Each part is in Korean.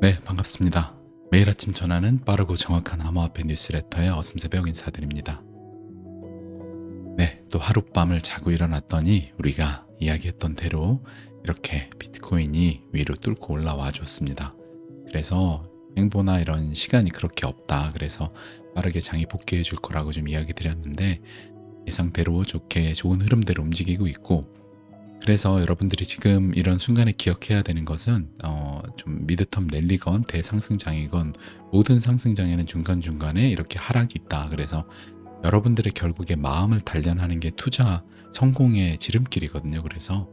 네, 반갑습니다. 매일 아침 전하는 빠르고 정확한 암호화폐 뉴스레터의 어슴새벽 인사드립니다. 네, 또 하룻밤을 자고 일어났더니 우리가 이야기했던 대로 이렇게 비트코인이 위로 뚫고 올라와 줬습니다. 그래서 행보나 이런 시간이 그렇게 없다. 그래서 빠르게 장이 복귀해 줄 거라고 좀 이야기 드렸는데 예상대로 좋게 좋은 흐름대로 움직이고 있고 그래서 여러분들이 지금 이런 순간에 기억해야 되는 것은 어, 좀 미드텀 랠리건 대상승장이건 모든 상승장에는 중간중간에 이렇게 하락이 있다. 그래서 여러분들의 결국에 마음을 단련하는 게 투자 성공의 지름길이거든요. 그래서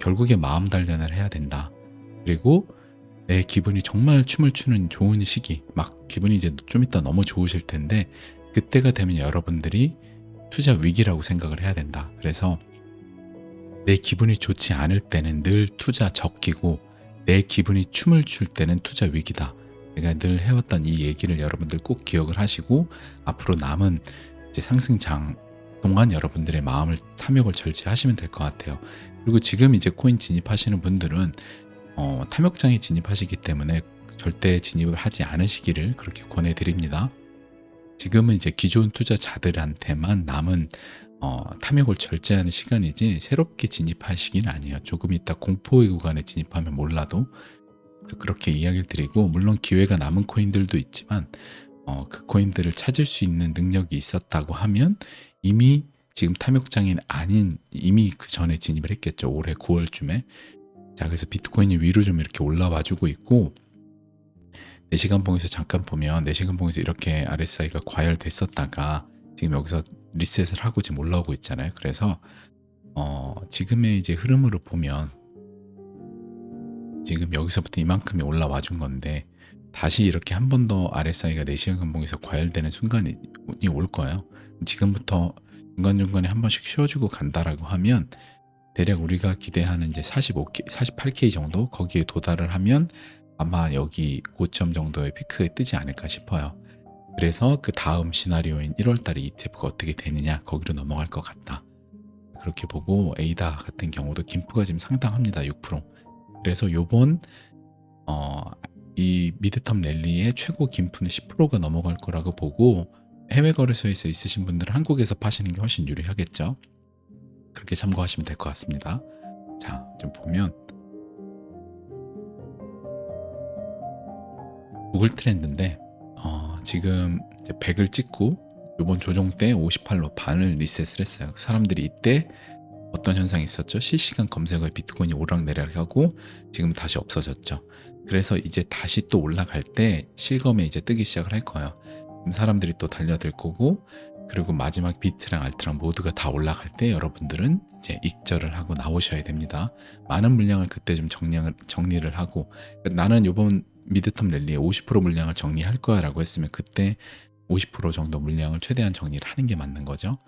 결국에 마음 단련을 해야 된다. 그리고 내 기분이 정말 춤을 추는 좋은 시기, 막 기분이 이제 좀 이따 너무 좋으실 텐데 그때가 되면 여러분들이 투자 위기라고 생각을 해야 된다. 그래서 내 기분이 좋지 않을 때는 늘 투자 적기고 내 기분이 춤을 출 때는 투자 위기다. 제가 늘 해왔던 이 얘기를 여러분들 꼭 기억을 하시고 앞으로 남은 이제 상승장 동안 여러분들의 마음을 탐욕을 절제하시면 될 것 같아요. 그리고 지금 이제 코인 진입하시는 분들은 어, 탐욕장에 진입하시기 때문에 절대 진입을 하지 않으시기를 그렇게 권해드립니다. 지금은 이제 기존 투자자들한테만 남은 어, 탐욕을 절제하는 시간이지 새롭게 진입하시긴 아니에요. 조금 이따 공포의 구간에 진입하면 몰라도 그렇게 이야기를 드리고 물론 기회가 남은 코인들도 있지만 어, 그 코인들을 찾을 수 있는 능력이 있었다고 하면 이미 지금 탐욕장인 아닌 이미 그 전에 진입을 했겠죠. 올해 9월쯤에. 자, 그래서 비트코인이 위로 좀 이렇게 올라와 주고 있고 4시간 봉에서 잠깐 보면 4시간 봉에서 이렇게 RSI가 과열됐었다가 지금 여기서 리셋을 하고 지금 올라오고 있잖아요. 그래서 어, 지금의 이제 흐름으로 보면 지금 여기서부터 이만큼이 올라와 준 건데 다시 이렇게 한 번 더 RSI가 4시간 간봉에서 과열되는 순간이 올 거예요. 지금부터 중간중간에 한 번씩 쉬어주고 간다라고 하면 대략 우리가 기대하는 이제 45K, 48K 정도 거기에 도달을 하면 아마 여기 고점 정도의 피크에 뜨지 않을까 싶어요. 그래서 그 다음 시나리오인 1월달에 ETF가 어떻게 되느냐 거기로 넘어갈 것 같다. 그렇게 보고 에이다 같은 경우도 김프가 지금 상당합니다. 6%. 그래서 요번 어, 이 미드텀 랠리의 최고 김프는 10%가 넘어갈 거라고 보고 해외 거래소에서 있으신 분들은 한국에서 파시는 게 훨씬 유리하겠죠. 그렇게 참고하시면 될 것 같습니다. 자, 좀 보면 구글 트렌드인데 어, 지금 이제 100을 찍고 이번 조정 때 58로 반을 리셋을 했어요. 사람들이 이때 어떤 현상이 있었죠? 실시간 검색어에 비트코인이 오락내리락 하고 지금 다시 없어졌죠. 그래서 이제 다시 또 올라갈 때 실검에 이제 뜨기 시작을 할 거예요. 사람들이 또 달려들 거고 그리고 마지막 비트랑 알트랑 모두가 다 올라갈 때 여러분들은 이제 익절을 하고 나오셔야 됩니다. 많은 물량을 그때 좀 정리를, 정리를 하고 나는 이번 미드텀 랠리에 50% 물량을 정리할 거야 라고 했으면 그때 50% 정도 물량을 최대한 정리를 하는 게 맞는 거죠.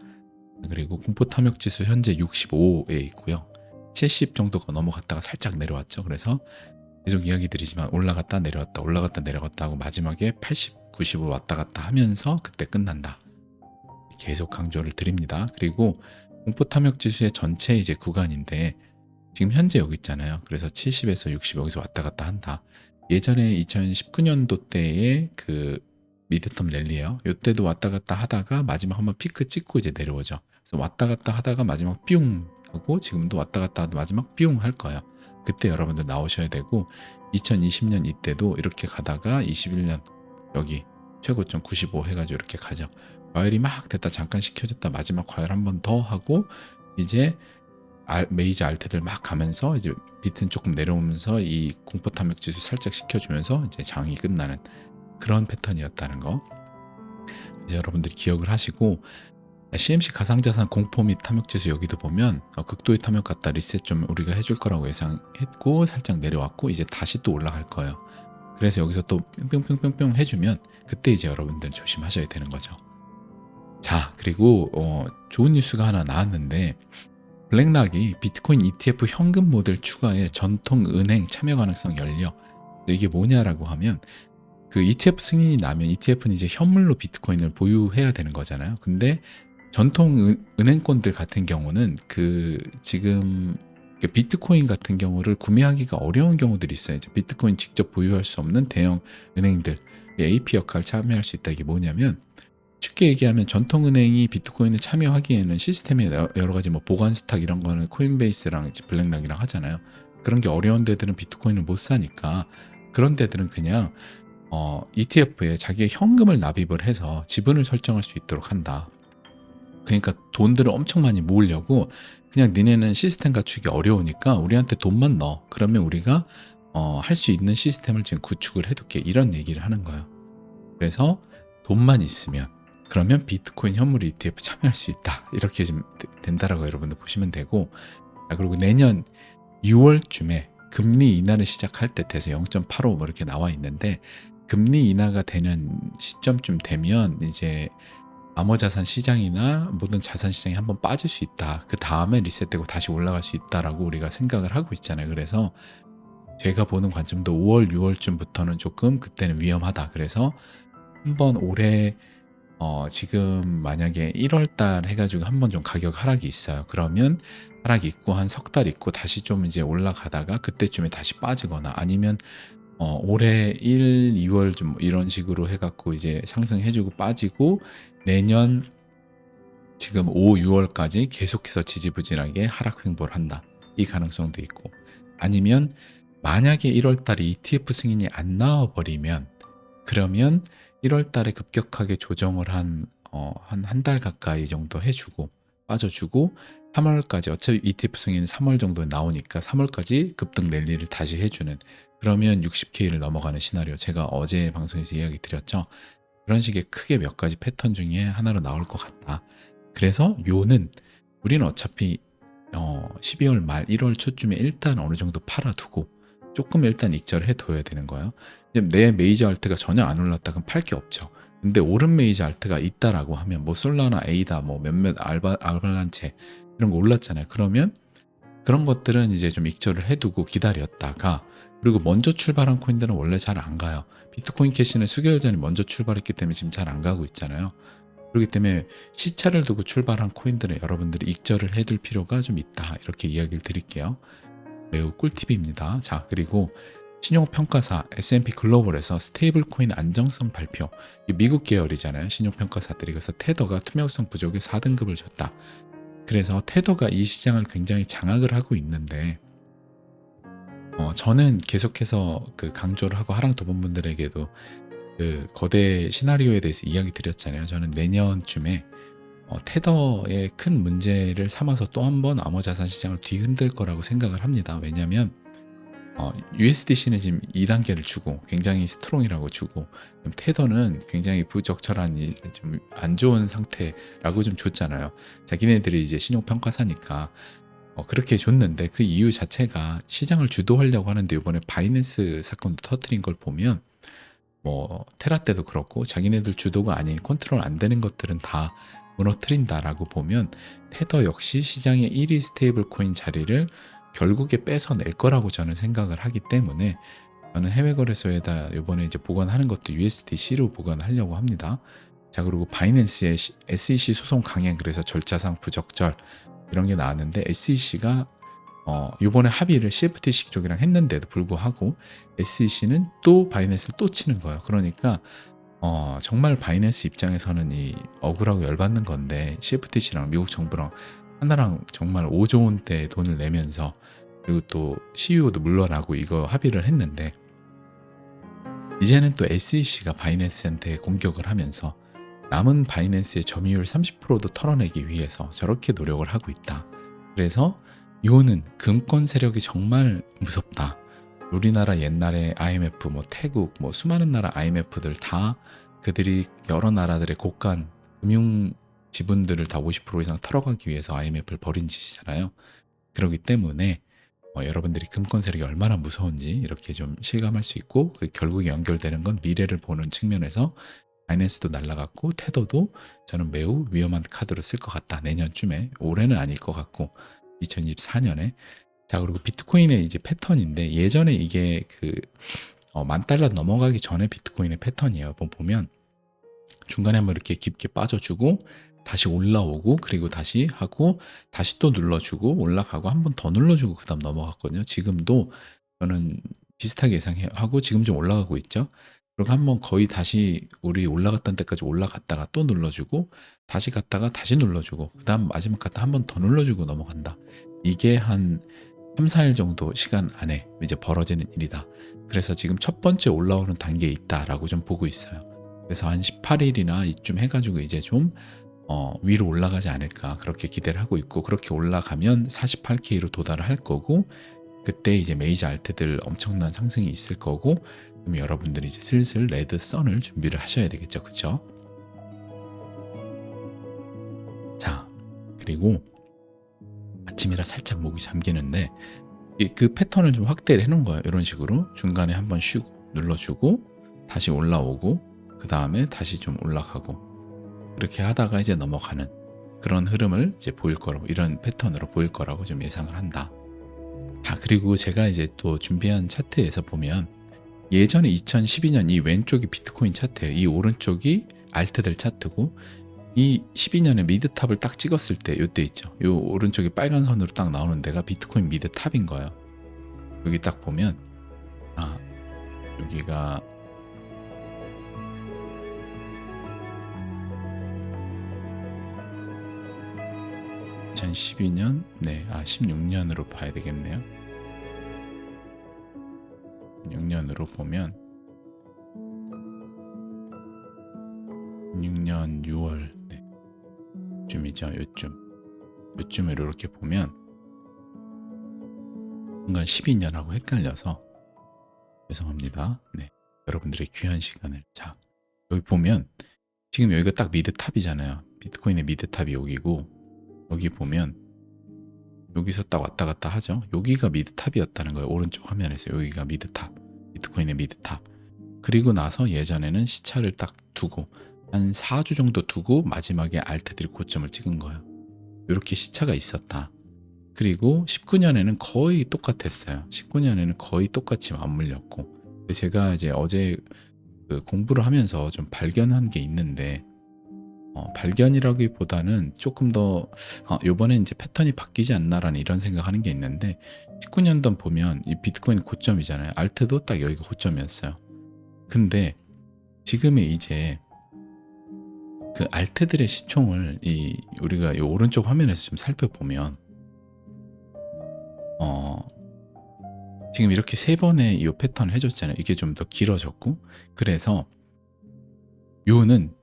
그리고 공포 탐욕 지수 현재 65에 있고요. 70 정도가 넘어갔다가 살짝 내려왔죠. 그래서 계속 이야기 드리지만 올라갔다 내려왔다 올라갔다 내려갔다 하고 마지막에 80, 90을 왔다 갔다 하면서 그때 끝난다. 계속 강조를 드립니다. 그리고 공포 탐욕 지수의 전체 이제 구간인데 지금 현재 여기 있잖아요. 그래서 70에서 60 여기서 왔다 갔다 한다. 예전에 2019년도 때의 그 미드텀 랠리예요. 이때도 왔다 갔다 하다가 마지막 한번 피크 찍고 이제 내려오죠. 그래서 왔다 갔다 하다가 마지막 뿅 하고 지금도 왔다 갔다 하다 마지막 뿅 할 거예요. 그때 여러분들 나오셔야 되고 2020년 이때도 이렇게 가다가 21년 여기 최고점 95 해가지고 이렇게 가죠. 과열이 막 됐다 잠깐 식혀졌다 마지막 과열 한 번 더 하고 이제 알, 메이저 알트들 막 가면서 이제 비트는 조금 내려오면서 이 공포 탐욕 지수 살짝 식혀주면서 이제 장이 끝나는 그런 패턴이었다는 거 이제 여러분들이 기억을 하시고 CMC 가상자산 공포 및 탐욕 지수 여기도 보면 어, 극도의 탐욕 같다 리셋 좀 우리가 해줄 거라고 예상했고 살짝 내려왔고 이제 다시 또 올라갈 거예요. 그래서 여기서 또 뿅뿅뿅뿅뿅 해주면 그때 이제 여러분들 조심하셔야 되는 거죠. 자 그리고 어, 좋은 뉴스가 하나 나왔는데 블랙락이 비트코인 ETF 현금 모델 추가에 전통 은행 참여 가능성 열려 이게 뭐냐라고 하면 그 ETF 승인이 나면 ETF는 이제 현물로 비트코인을 보유해야 되는 거잖아요. 근데 전통 은, 행권들 같은 경우는 그 지금 그 비트코인 같은 경우를 구매하기가 어려운 경우들이 있어요. 이제 비트코인 직접 보유할 수 없는 대형 은행들 AP 역할을 참여할 수 있다. 이게 뭐냐면 쉽게 얘기하면 전통은행이 비트코인에 참여하기에는 시스템에 여- 여러 가지 뭐 보관 수탁 이런 거는 코인베이스랑 블랙락이랑 하잖아요. 그런 게 어려운 데들은 비트코인을 못 사니까 그런 데들은 그냥 어, ETF에 자기의 현금을 납입을 해서 지분을 설정할 수 있도록 한다. 그러니까 돈들을 엄청 많이 모으려고 그냥 니네는 시스템 갖추기 어려우니까 우리한테 돈만 넣어. 그러면 우리가 어, 할 수 있는 시스템을 지금 구축을 해둘게. 이런 얘기를 하는 거예요. 그래서 돈만 있으면 그러면 비트코인 현물 ETF 참여할 수 있다. 이렇게 지금 되- 된다라고 여러분들 보시면 되고 자, 그리고 내년 6월쯤에 금리 인하를 시작할 때 돼서 0.85 뭐 이렇게 나와 있는데 금리 인하가 되는 시점쯤 되면 이제 암호자산 시장이나 모든 자산 시장이 한번 빠질 수 있다. 그 다음에 리셋되고 다시 올라갈 수 있다라고 우리가 생각을 하고 있잖아요. 그래서 제가 보는 관점도 5월, 6월쯤부터는 조금 그때는 위험하다. 그래서 한번 올해 어, 지금 만약에 1월 달 해가지고 한 번 좀 가격 하락이 있어요. 그러면 하락이 있고 한 석 달 있고 다시 좀 이제 올라가다가 그때쯤에 다시 빠지거나 아니면 어, 올해 1, 2월 좀 이런 식으로 해갖고 이제 상승해주고 빠지고 내년 지금 5, 6월까지 계속해서 지지부진하게 하락 횡보를 한다. 이 가능성도 있고 아니면 만약에 1월 달에 ETF 승인이 안 나와 버리면 그러면 1월 달에 급격하게 조정을 한 어, 한 한 달 가까이 정도 해주고 빠져주고 3월까지 어차피 ETF 승인 3월 정도에 나오니까 3월까지 급등 랠리를 다시 해주는 그러면 60K를 넘어가는 시나리오 제가 어제 방송에서 이야기 드렸죠. 그런 식의 크게 몇 가지 패턴 중에 하나로 나올 것 같다. 그래서 요는 우리는 어차피 어, 12월 말 1월 초쯤에 일단 어느 정도 팔아두고 조금 일단 익절을 해둬야 되는 거예요. 내 메이저 알트가 전혀 안 올랐다 그럼 팔 게 없죠. 근데 오른 메이저 알트가 있다라고 하면 뭐 솔라나 에이다 뭐 몇몇 알바 알발란체 이런 거 올랐잖아요. 그러면 그런 것들은 이제 좀 익절을 해두고 기다렸다가 그리고 먼저 출발한 코인들은 원래 잘 안 가요. 비트코인 캐시는 수개월 전에 먼저 출발했기 때문에 지금 잘 안 가고 있잖아요. 그렇기 때문에 시차를 두고 출발한 코인들은 여러분들이 익절을 해둘 필요가 좀 있다. 이렇게 이야기를 드릴게요. 매우 꿀팁입니다. 자, 그리고 신용평가사 S&P 글로벌에서 스테이블 코인 안정성 발표. 이 미국 계열이잖아요. 신용평가사들이 그래서 테더가 투명성 부족에 4등급을 줬다. 그래서 테더가 이 시장을 굉장히 장악을 하고 있는데 어, 저는 계속해서 그 강조를 하고 하랑 도범분들에게도 그 거대 시나리오에 대해서 이야기 드렸잖아요. 저는 내년쯤에 어, 테더의 큰 문제를 삼아서 또 한 번 암호자산 시장을 뒤흔들 거라고 생각을 합니다. 왜냐하면 어, USDC는 지금 2단계를 주고 굉장히 스트롱이라고 주고 테더는 굉장히 부적절한 좀 안 좋은 상태라고 좀 줬잖아요. 자기네들이 이제 신용평가사니까 어, 그렇게 줬는데 그 이유 자체가 시장을 주도하려고 하는데 이번에 바이낸스 사건도 터트린 걸 보면 뭐 테라 때도 그렇고 자기네들 주도가 아닌 컨트롤 안 되는 것들은 다 무너뜨린다라고 보면 테더 역시 시장의 1위 스테이블 코인 자리를 결국에 뺏어낼 거라고 저는 생각을 하기 때문에 저는 해외 거래소에다 이번에 이제 보관하는 것도 USDC로 보관하려고 합니다. 자 그리고 바이낸스의 SEC 소송 강행 그래서 절차상 부적절 이런 게 나왔는데 SEC가 어 이번에 합의를 CFTC 쪽이랑 했는데도 불구하고 SEC는 또 바이낸스를 또 치는 거예요. 그러니까 어 정말 바이낸스 입장에서는 이 억울하고 열받는 건데 CFTC랑 미국 정부랑 하나랑 정말 5조 원대 돈을 내면서 그리고 또 CEO도 물러나고 이거 합의를 했는데 이제는 또 SEC가 바이낸스한테 공격을 하면서 남은 바이낸스의 점유율 30%도 털어내기 위해서 저렇게 노력을 하고 있다. 그래서 요는 금권 세력이 정말 무섭다. 우리나라 옛날에 IMF, 뭐 태국, 뭐 수많은 나라 IMF들 다 그들이 여러 나라들의 고간 금융 지분들을 다 50% 이상 털어가기 위해서 IMF를 벌인 짓이잖아요. 그렇기 때문에 어, 여러분들이 금권 세력이 얼마나 무서운지 이렇게 좀 실감할 수 있고 그 결국에 연결되는 건 미래를 보는 측면에서 바이낸스도 날라갔고 테더도 저는 매우 위험한 카드로 쓸 것 같다. 내년쯤에 올해는 아닐 것 같고 2024년에 자 그리고 비트코인의 이제 패턴인데 예전에 이게 그 어, 만 달러 넘어가기 전에 비트코인의 패턴이에요. 한번 보면 중간에 한번 이렇게 깊게 빠져주고 다시 올라오고 그리고 다시 하고 다시 또 눌러주고 올라가고 한 번 더 눌러주고 그다음 넘어갔거든요. 지금도 저는 비슷하게 예상하고 지금 좀 올라가고 있죠. 그리고 한번 거의 다시 우리 올라갔던 데까지 올라갔다가 또 눌러주고 다시 갔다가 다시 눌러주고 그다음 마지막 갔다 한 번 더 눌러주고 넘어간다. 이게 한 3, 4일 정도 시간 안에 이제 벌어지는 일이다. 그래서 지금 첫 번째 올라오는 단계에 있다라고 좀 보고 있어요. 그래서 한 18일이나 이쯤 해가지고 이제 좀 어, 위로 올라가지 않을까 그렇게 기대를 하고 있고 그렇게 올라가면 48K로 도달을 할 거고 그때 이제 메이저 알트들 엄청난 상승이 있을 거고 그럼 여러분들이 이제 슬슬 레드 선을 준비를 하셔야 되겠죠, 그렇죠? 자 그리고 아침이라 살짝 목이 잠기는데 이- 그 패턴을 좀 확대를 해놓은 거예요. 이런 식으로 중간에 한번 쉬고 눌러주고 다시 올라오고 그 다음에 다시 좀 올라가고 그렇게 하다가 이제 넘어가는 그런 흐름을 이제 보일 거라고 이런 패턴으로 보일 거라고 좀 예상을 한다. 자 그리고 제가 이제 또 준비한 차트에서 보면 예전에 2012년 이 왼쪽이 비트코인 차트예요. 이 오른쪽이 알트들 차트고 이 12년에 미드탑을 딱 찍었을 때 요때 있죠. 요 오른쪽에 빨간 선으로 딱 나오는 데가 비트코인 미드탑인 거예요. 여기 딱 보면 아 여기가 (2012년) 네, 아 (16년으로) 봐야 되겠네요. 6년으로 보면 6년 6월 네. 쯤이죠 요쯤 요쯤을 이렇게 보면 순간 12년하고 헷갈려서 죄송합니다. 네 여러분들의 귀한 시간을. 자 여기 보면 지금 여기가 딱 미드탑이잖아요. 비트코인의 미드탑이 여기고 여기 보면 여기서 딱 왔다 갔다 하죠. 여기가 미드탑이었다는 거예요 오른쪽 화면에서. 여기가 미드탑 비트코인의 미드탑. 그리고 나서 예전에는 시차를 딱 두고 한 4주 정도 두고 마지막에 알트들이 고점을 찍은 거예요. 이렇게 시차가 있었다. 그리고 19년에는 거의 똑같았어요. 19년에는 거의 똑같이 맞물렸고 제가 이제 어제 그 공부를 하면서 좀 발견한 게 있는데 어, 발견이라기보다는 조금 더 어, 이번에 이제 패턴이 바뀌지 않나라는 이런 생각하는 게 있는데 19년도 보면 이 비트코인 고점이잖아요. 알트도 딱 여기가 고점이었어요. 근데 지금의 이제 그 알트들의 시총을 이 우리가 이 오른쪽 화면에서 좀 살펴보면 어 지금 이렇게 세 번의 이 패턴을 해줬잖아요. 이게 좀 더 길어졌고 그래서 요는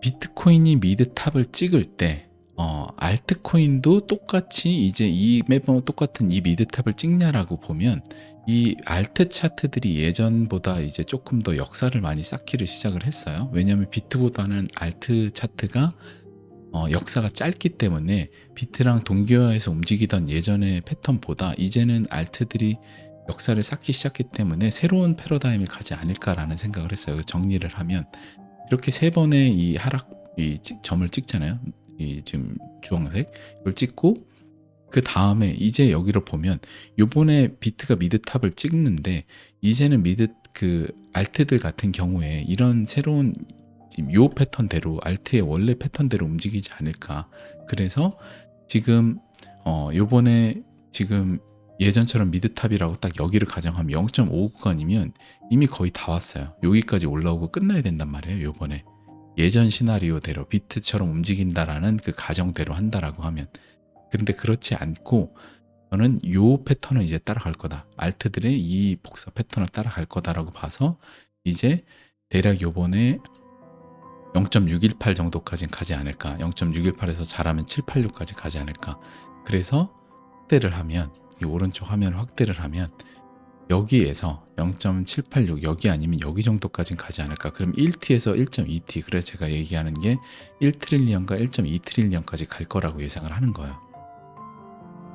비트코인이 미드탑을 찍을 때 어, 알트코인도 똑같이 이제 이 매번 똑같은 이 미드탑을 찍냐라고 보면 이 알트 차트들이 예전보다 이제 조금 더 역사를 많이 쌓기를 시작을 했어요. 왜냐하면 비트보다는 알트 차트가 어, 역사가 짧기 때문에 비트랑 동기화해서 움직이던 예전의 패턴보다 이제는 알트들이 역사를 쌓기 시작했기 때문에 새로운 패러다임이 가지 않을까라는 생각을 했어요. 정리를 하면 이렇게 세 번의 이 하락 이 찍- 점을 찍잖아요. 이 지금 주황색 이걸 찍고 그 다음에 이제 여기로 보면 요번에 비트가 미드탑을 찍는데 이제는 미드 그 알트들 같은 경우에 이런 새로운 지금 요 패턴대로 알트의 원래 패턴대로 움직이지 않을까. 그래서 지금 어 요번에 지금 예전처럼 미드탑이라고 딱 여기를 가정하면 0.5 구간이면 이미 거의 다 왔어요. 여기까지 올라오고 끝나야 된단 말이에요 요번에 예전 시나리오대로 비트처럼 움직인다라는 그 가정대로 한다라고 하면 근데 그렇지 않고 저는 요 패턴을 이제 따라갈 거다. 알트들의 이 복사 패턴을 따라갈 거다라고 봐서 이제 대략 요번에 0.618 정도까지 가지 않을까. 0.618에서 잘하면 786까지 가지 않을까. 그래서 확대를 하면 이 오른쪽 화면을 확대를 하면 여기에서 0.786 여기 아니면 여기 정도까지 가지 않을까. 그럼 1T에서 1.2T. 그래서 제가 얘기하는 게 1트릴리언과 1.2트릴리언까지 갈 거라고 예상을 하는 거예요.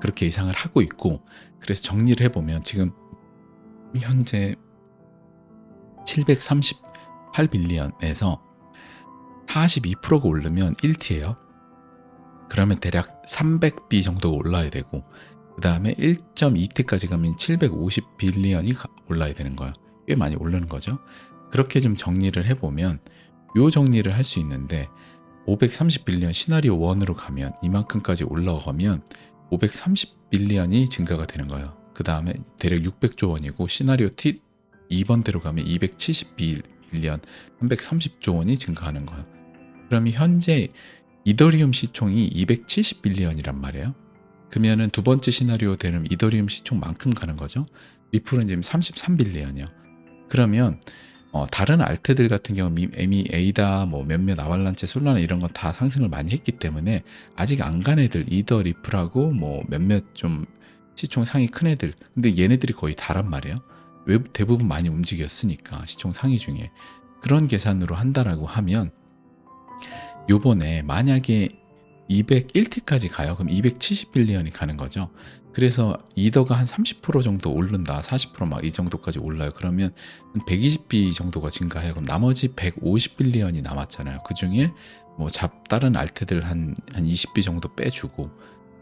그렇게 예상을 하고 있고 그래서 정리를 해보면 지금 현재 738빌리언에서 42%가 오르면 1T예요. 그러면 대략 300B 정도가 올라야 되고 그 다음에 1.2T까지 가면 750 빌리언이 올라야 되는 거예요. 꽤 많이 오르는 거죠. 그렇게 좀 정리를 해보면 요 정리를 할 수 있는데 530 빌리언 시나리오 1으로 가면 이만큼까지 올라가면 530 빌리언이 증가가 되는 거예요. 그 다음에 대략 600조 원이고 시나리오 T 2번대로 가면 270 빌리언 330조 원이 증가하는 거예요. 그러면 현재 이더리움 시총이 270 빌리언이란 말이에요. 그러면은 두 번째 시나리오 되는 이더리움 시총만큼 가는 거죠. 리플은 지금 33 빌리언이요. 그러면 어, 다른 알트들 같은 경우 미- 에미 에이다 뭐 몇몇 아발란체 솔라나 이런 건 다 상승을 많이 했기 때문에 아직 안 간 애들 이더 리플하고 뭐 몇몇 좀 시총 상위 큰 애들 근데 얘네들이 거의 다란 말이에요. 외부 대부분 많이 움직였으니까 시총 상위 중에 그런 계산으로 한다라고 하면 요번에 만약에 201티까지 가요. 그럼 270 빌리언이 가는 거죠. 그래서 이더가 한 30% 정도 오른다. 40%막 이 정도까지 올라요. 그러면 한 120B 정도가 증가해요. 그럼 나머지 150 빌리언이 남았잖아요. 그 중에 뭐 잡 다른 알트들 한, 한 20B 정도 빼주고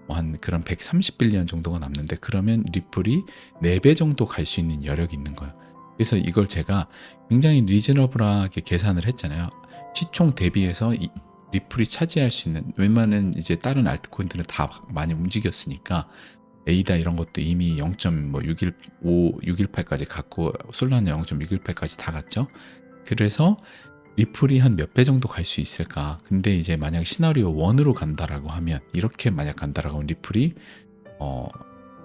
뭐한 그런 130 빌리언 정도가 남는데 그러면 리플이 4배 정도 갈 수 있는 여력이 있는 거예요. 그래서 이걸 제가 굉장히 리즈너블하게 계산을 했잖아요. 시총 대비해서 이, 리플이 차지할 수 있는 웬만한 이제 다른 알트코인들은 다 많이 움직였으니까 에이다 이런 것도 이미 0.615 618까지 갔고 솔라는 0.618까지 다 갔죠. 그래서 리플이 한 몇 배 정도 갈 수 있을까? 근데 이제 만약 시나리오 1으로 간다라고 하면 이렇게 만약 간다라고 하면 리플이 어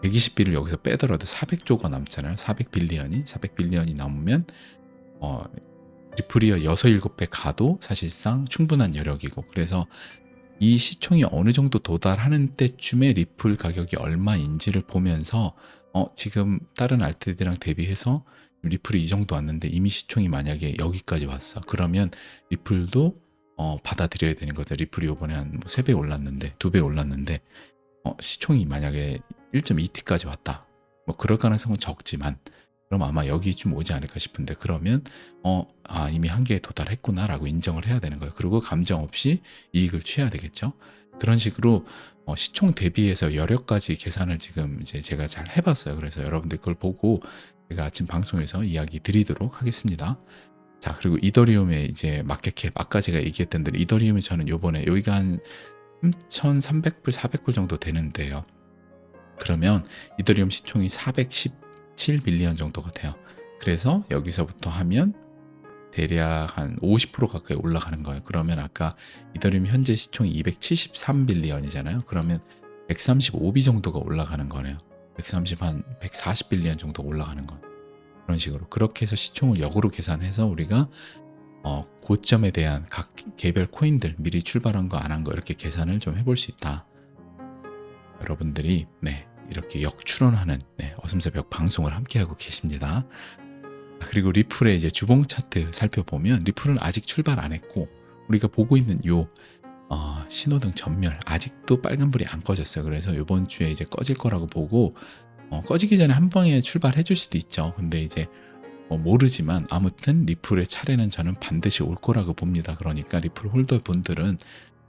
120비를 여기서 빼더라도 400조가 남잖아요. 400빌리언이 400빌리언이 남으면 어 리플이 6, 7배 가도 사실상 충분한 여력이고 그래서 이 시총이 어느 정도 도달하는 때쯤에 리플 가격이 얼마인지를 보면서 어 지금 다른 알트들이랑 대비해서 리플이 이 정도 왔는데 이미 시총이 만약에 여기까지 왔어. 그러면 리플도 어 받아들여야 되는 거죠. 리플이 요번에 한뭐 3배 올랐는데 2배 올랐는데 어 시총이 만약에 1.2T까지 왔다. 뭐 그럴 가능성은 적지만 그럼 아마 여기 좀 오지 않을까 싶은데 그러면 어, 아, 이미 한계에 도달했구나라고 인정을 해야 되는 거예요. 그리고 감정 없이 이익을 취해야 되겠죠. 그런 식으로 어, 시총 대비해서 여력까지 계산을 지금 이제 제가 잘 해봤어요. 그래서 여러분들 그걸 보고 제가 아침 방송에서 이야기 드리도록 하겠습니다. 자, 그리고 이더리움의 이제 마켓캡 아까 제가 얘기했던 대로 이더리움이 저는 요번에 여기가 한 3,300불, 400불 정도 되는데요. 그러면 이더리움 시총이 417 빌리언 정도가 돼요. 그래서 여기서부터 하면 대략 한 50% 가까이 올라가는 거예요. 그러면 아까 이더리움 현재 시총이 273 빌리언이잖아요. 그러면 135비 정도가 올라가는 거네요. 130 한 140 빌리언 정도 올라가는 거예요. 그런 식으로 그렇게 해서 시총을 역으로 계산해서 우리가 어, 고점에 대한 각 개별 코인들 미리 출발한 거 안 한 거 이렇게 계산을 좀 해볼 수 있다. 여러분들이 네 이렇게 역추론하는 네, 어슴새벽 방송을 함께 하고 계십니다. 아, 그리고 리플의 이제 주봉 차트 살펴보면 리플은 아직 출발 안 했고 우리가 보고 있는 요 어, 신호등 전멸 아직도 빨간불이 안 꺼졌어요. 그래서 이번 주에 이제 꺼질 거라고 보고 어, 꺼지기 전에 한 방에 출발해 줄 수도 있죠. 근데 이제 뭐 모르지만 아무튼 리플의 차례는 저는 반드시 올 거라고 봅니다. 그러니까 리플 홀더 분들은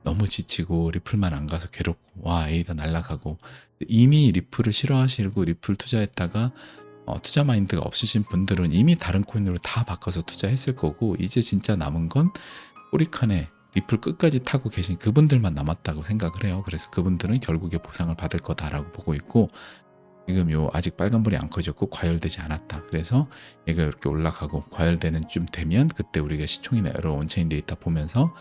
너무 지치고 리플만 안 가서 괴롭고 와 에이다 날라가고 이미 리플을 싫어하시고 리플 투자했다가 어, 투자 마인드가 없으신 분들은 이미 다른 코인으로 다 바꿔서 투자했을 거고 이제 진짜 남은 건 꼬리칸에 리플 끝까지 타고 계신 그분들만 남았다고 생각을 해요. 그래서 그분들은 결국에 보상을 받을 거다라고 보고 있고 지금 요 아직 빨간불이 안 꺼졌고 과열되지 않았다. 그래서 얘가 이렇게 올라가고 과열되는 쯤 되면 그때 우리가 시총이나 여러 온체인 데이터 보면서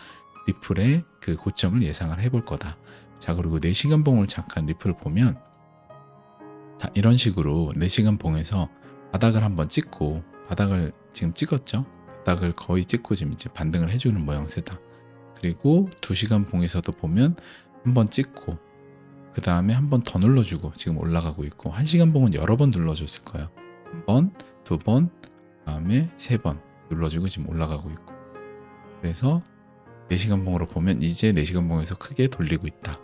리플의 그 고점을 예상을 해볼 거다. 자 그리고 4시간 봉을 잠깐 리플을 보면 자 이런 식으로 4시간 봉에서 바닥을 한번 찍고 바닥을 지금 찍었죠. 바닥을 거의 찍고 지금 이제 반등을 해주는 모양새다. 그리고 2시간 봉에서도 보면 한번 찍고 그 다음에 한 번 더 눌러주고 지금 올라가고 있고 1시간 봉은 여러 번 눌러줬을 거예요. 한 번, 두 번, 그 다음에 세 번 눌러주고 지금 올라가고 있고 그래서 4시간 봉으로 보면 이제 4시간 봉에서 크게 돌리고 있다.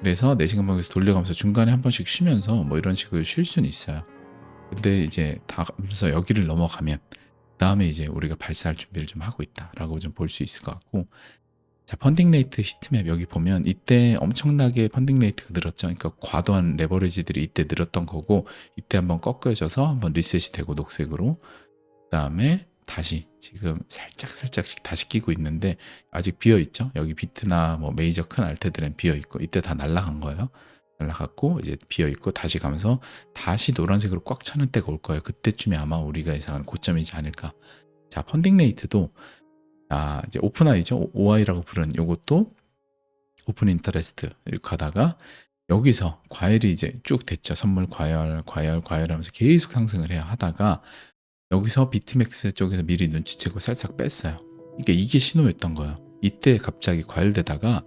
그래서 4시간 봉에서 돌려가면서 중간에 한 번씩 쉬면서 뭐 이런 식으로 쉴 수는 있어요. 근데 이제 다 가면서 여기를 넘어가면 다음에 이제 우리가 발사할 준비를 좀 하고 있다라고 좀 볼 수 있을 것 같고 자 펀딩 레이트 히트맵 여기 보면 이때 엄청나게 펀딩 레이트가 늘었죠. 그러니까 과도한 레버리지들이 이때 늘었던 거고 이때 한번 꺾여져서 한번 리셋이 되고 녹색으로 그다음에 다시 지금 살짝 살짝씩 다시 끼고 있는데 아직 비어 있죠. 여기 비트나 뭐 메이저 큰 알트들은 비어 있고 이때 다 날라간 거예요. 날라갔고 이제 비어 있고 다시 가면서 다시 노란색으로 꽉 차는 때가 올 거예요. 그때쯤에 아마 우리가 예상하는 고점이지 않을까. 자, 펀딩 레이트도 아, 이제 오픈 아이죠. OI라고 부르는 요것도 오픈 인터레스트 이렇게 가다가 여기서 과열이 이제 쭉 됐죠. 선물 과열, 과열, 과열하면서 계속 상승을 해야 하다가 여기서 비트맥스 쪽에서 미리 눈치채고 살짝 뺐어요. 이게 이게 신호였던 거예요. 이때 갑자기 과열되다가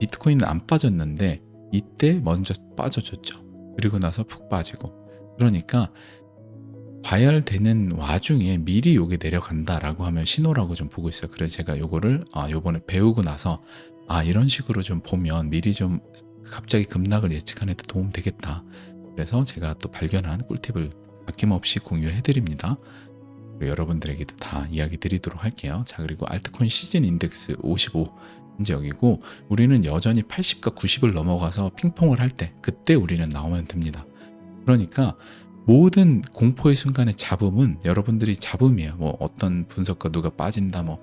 비트코인은 안 빠졌는데 이때 먼저 빠져줬죠. 그리고 나서 푹 빠지고. 그러니까 과열되는 와중에 미리 요게 내려간다라고 하면 신호라고 좀 보고 있어요. 그래서 제가 요거를 아 요번에 배우고 나서 아 이런 식으로 좀 보면 미리 좀 갑자기 급락을 예측하는 데 도움 되겠다. 그래서 제가 또 발견한 꿀팁을 아낌없이 공유해 드립니다. 그리고 여러분들에게도 다 이야기 드리도록 할게요. 자, 그리고 알트코인 시즌 인덱스 55 현재 여기고 우리는 여전히 80과 90을 넘어가서 핑퐁을 할 때 그때 우리는 나오면 됩니다. 그러니까 모든 공포의 순간의 잡음은 여러분들이 잡음이에요. 뭐 어떤 분석가 누가 빠진다 뭐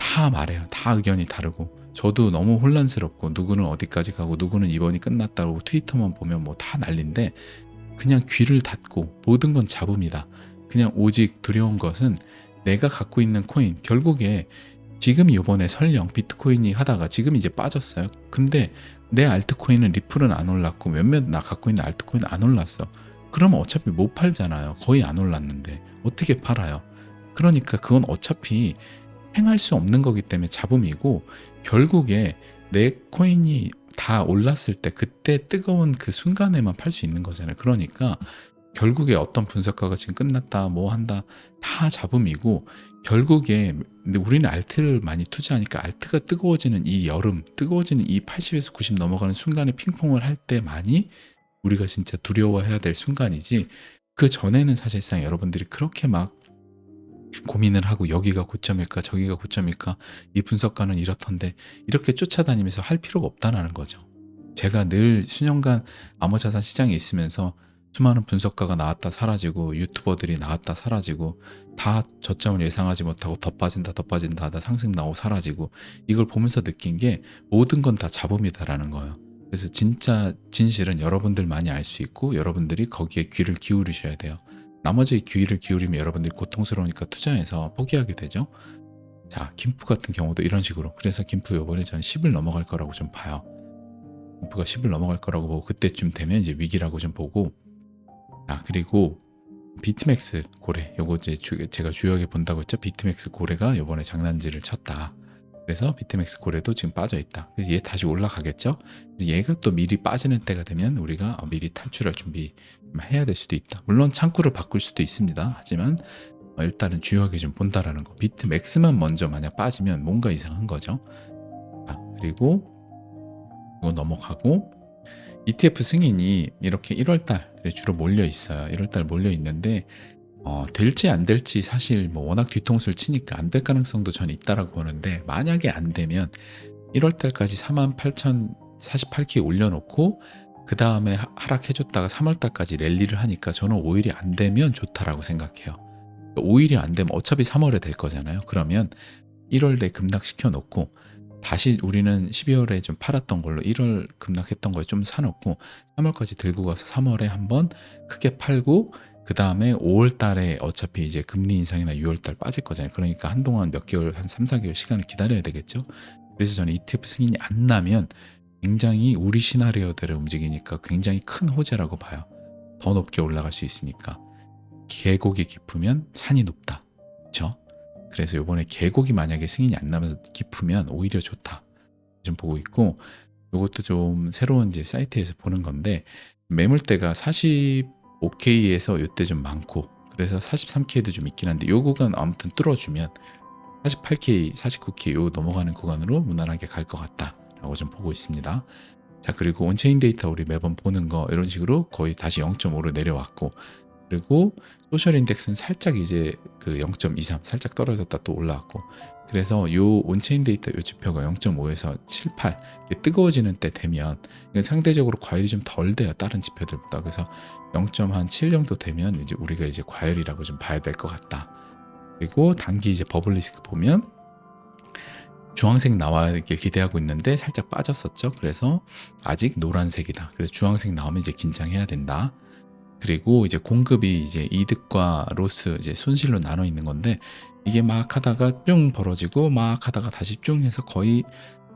다 말해요. 다 의견이 다르고 저도 너무 혼란스럽고 누구는 어디까지 가고 누구는 이번이 끝났다고 트위터만 보면 뭐 다 난린데 그냥 귀를 닫고 모든 건 잡음이다. 그냥 오직 두려운 것은 내가 갖고 있는 코인 결국에 지금 이번에 설령 비트코인이 하다가 지금 이제 빠졌어요. 근데 내 알트코인은 리플은 안 올랐고 몇몇 나 갖고 있는 알트코인은 안 올랐어. 그러면 어차피 못 팔잖아요. 거의 안 올랐는데 어떻게 팔아요? 그러니까 그건 어차피 행할 수 없는 거기 때문에 잡음이고 결국에 내 코인이 다 올랐을 때 그때 뜨거운 그 순간에만 팔 수 있는 거잖아요. 그러니까 결국에 어떤 분석가가 지금 끝났다 뭐 한다 다 잡음이고 결국에 근데 우리는 알트를 많이 투자하니까 알트가 뜨거워지는 이 여름 뜨거워지는 이 80에서 90 넘어가는 순간에 핑퐁을 할 때만이 우리가 진짜 두려워해야 될 순간이지 그 전에는 사실상 여러분들이 그렇게 막 고민을 하고 여기가 고점일까 저기가 고점일까 이 분석가는 이렇던데 이렇게 쫓아다니면서 할 필요가 없다는 거죠. 제가 늘 수년간 암호자산 시장에 있으면서 수많은 분석가가 나왔다 사라지고 유튜버들이 나왔다 사라지고 다 저점을 예상하지 못하고 더 빠진다 더 빠진다 하다 상승 나오고 사라지고 이걸 보면서 느낀 게 모든 건 다 잡음이다라는 거예요. 그래서 진짜 진실은 여러분들만이 알 수 있고 여러분들이 거기에 귀를 기울이셔야 돼요. 나머지 귀를 기울이면 여러분들이 고통스러우니까 투자해서 포기하게 되죠. 자, 김프 같은 경우도 이런 식으로. 그래서 김프 요번에 전 10을 넘어갈 거라고 좀 봐요. 김프가 10을 넘어갈 거라고 보고 그때쯤 되면 이제 위기라고 좀 보고. 자, 그리고 비트맥스 고래. 요거 이제 주- 제가 주요하게 본다고 했죠. 비트맥스 고래가 요번에 장난질을 쳤다. 그래서 비트맥스 고래도 지금 빠져 있다. 그래서 얘 다시 올라가겠죠. 얘가 또 미리 빠지는 때가 되면 우리가 어, 미리 탈출할 준비 해야 될 수도 있다. 물론 창구를 바꿀 수도 있습니다. 하지만 어, 일단은 주요하게 좀 본다라는 거. 비트 맥스만 먼저 만약 빠지면 뭔가 이상한 거죠. 아, 그리고 이거 넘어가고 ETF 승인이 이렇게 1월 달에 주로 몰려 있어요. 1월 달 몰려 있는데 어, 될지 안 될지 사실 뭐 워낙 뒤통수를 치니까 안 될 가능성도 전 있다라고 보는데 만약에 안 되면 1월 달까지 48,048개 올려놓고 그 다음에 하락해줬다가 3월 달까지 랠리를 하니까 저는 오일이 안 되면 좋다라고 생각해요. 오일이 안 되면 어차피 3월에 될 거잖아요. 그러면 1월에 급락시켜 놓고 다시 우리는 12월에 좀 팔았던 걸로 1월 급락했던 거에 좀 사놓고 3월까지 들고 가서 3월에 한번 크게 팔고 그 다음에 5월 달에 어차피 이제 금리 인상이나 6월 달 빠질 거잖아요. 그러니까 한동안 몇 개월, 한 3, 4개월 시간을 기다려야 되겠죠. 그래서 저는 ETF 승인이 안 나면 굉장히 우리 시나리오대로 움직이니까 굉장히 큰 호재라고 봐요. 더 높게 올라갈 수 있으니까. 계곡이 깊으면 산이 높다. 그렇죠? 그래서 요번에 계곡이 만약에 승인이 안 나면서 깊으면 오히려 좋다. 좀 보고 있고 요것도 좀 새로운 이제 사이트에서 보는 건데 매물대가 45K에서 요때 좀 많고 그래서 43K도 좀 있긴 한데 요 구간 아무튼 뚫어주면 48K, 49K 요 넘어가는 구간으로 무난하게 갈 것 같다 라고 좀 보고 있습니다. 자 그리고 온체인 데이터 우리 매번 보는 거 이런 식으로 거의 다시 0.5로 내려왔고 그리고 소셜 인덱스는 살짝 이제 그 0.23 살짝 떨어졌다 또 올라왔고 그래서 요 온체인 데이터 요 지표가 0.5에서 7, 8 이게 뜨거워지는 때 되면 상대적으로 과열이 좀 덜 돼요 다른 지표들보다 그래서 0.7 정도 되면 이제 우리가 이제 과열이라고 좀 봐야 될 것 같다 그리고 단기 이제 버블 리스크 보면 주황색 나와길 기대하고 있는데 살짝 빠졌었죠. 그래서 아직 노란색이다. 그래서 주황색 나오면 이제 긴장해야 된다. 그리고 이제 공급이 이제 이득과 로스 이제 손실로 나눠 있는 건데 이게 막 하다가 쭉 벌어지고 막 하다가 다시 쭉 해서 거의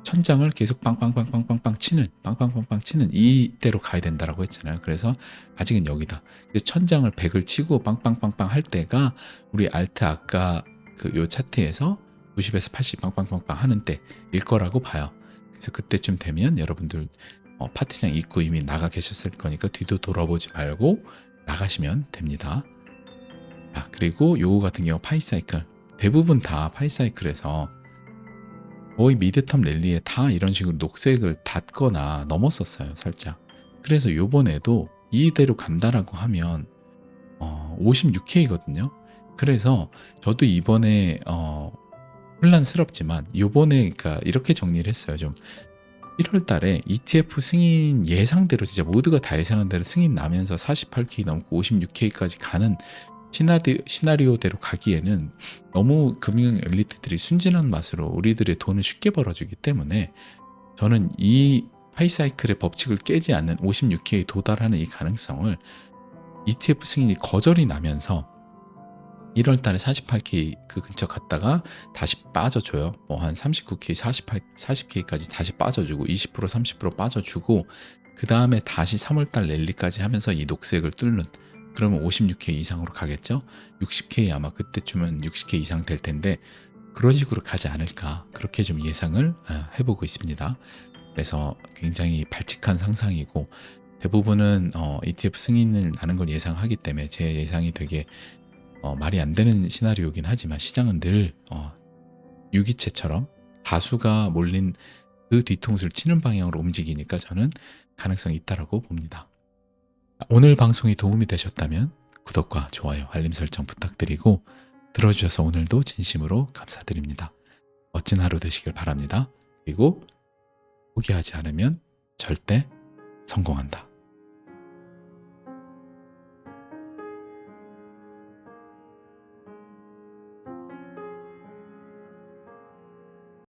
천장을 계속 빵빵빵빵빵빵 치는 빵빵빵빵 치는 이대로 가야 된다라고 했잖아요. 그래서 아직은 여기다. 천장을 100을 치고 빵빵빵빵 할 때가 우리 알트 아까 그 요 차트에서 90에서 80 빵빵빵빵 하는 때일 거라고 봐요. 그래서 그때쯤 되면 여러분들 어, 파티장 입고 이미 나가 계셨을 거니까 뒤도 돌아보지 말고 나가시면 됩니다. 자, 그리고 요거 같은 경우 파이사이클 대부분 다 파이사이클에서 거의 미드텀 랠리에 다 이런 식으로 녹색을 닫거나 넘었었어요, 살짝. 그래서 요번에도 이대로 간다라고 하면 어, 56K거든요. 그래서 저도 이번에 어, 혼란스럽지만 요번에 그러니까 이렇게 정리를 했어요. 좀 1월 달에 ETF 승인 예상대로 진짜 모두가 다 예상한 대로 승인 나면서 48K 넘고 56K까지 가는 시나리, 시나리오대로 가기에는 너무 금융 엘리트들이 순진한 맛으로 우리들의 돈을 쉽게 벌어주기 때문에 저는 이 하이사이클의 법칙을 깨지 않는 56K에 도달하는 이 가능성을 ETF 승인이 거절이 나면서 1월 달에 48K 그 근처 갔다가 다시 빠져줘요. 뭐 한 39K, 48, 40K까지 다시 빠져주고 20% 30% 빠져주고 그 다음에 다시 3월 달 랠리까지 하면서 이 녹색을 뚫는 그러면 56K 이상으로 가겠죠? 60K 아마 그때쯤은 60K 이상 될 텐데 그런 식으로 가지 않을까 그렇게 좀 예상을 아, 해보고 있습니다. 그래서 굉장히 발칙한 상상이고 대부분은 어, ETF 승인을 나는 걸 예상하기 때문에 제 예상이 되게 어, 말이 안 되는 시나리오긴 하지만 시장은 늘 어, 유기체처럼 다수가 몰린 그 뒤통수를 치는 방향으로 움직이니까 저는 가능성이 있다라고 봅니다. 오늘 방송이 도움이 되셨다면 구독과 좋아요, 알림 설정 부탁드리고 들어주셔서 오늘도 진심으로 감사드립니다. 멋진 하루 되시길 바랍니다. 그리고 포기하지 않으면 절대 성공한다.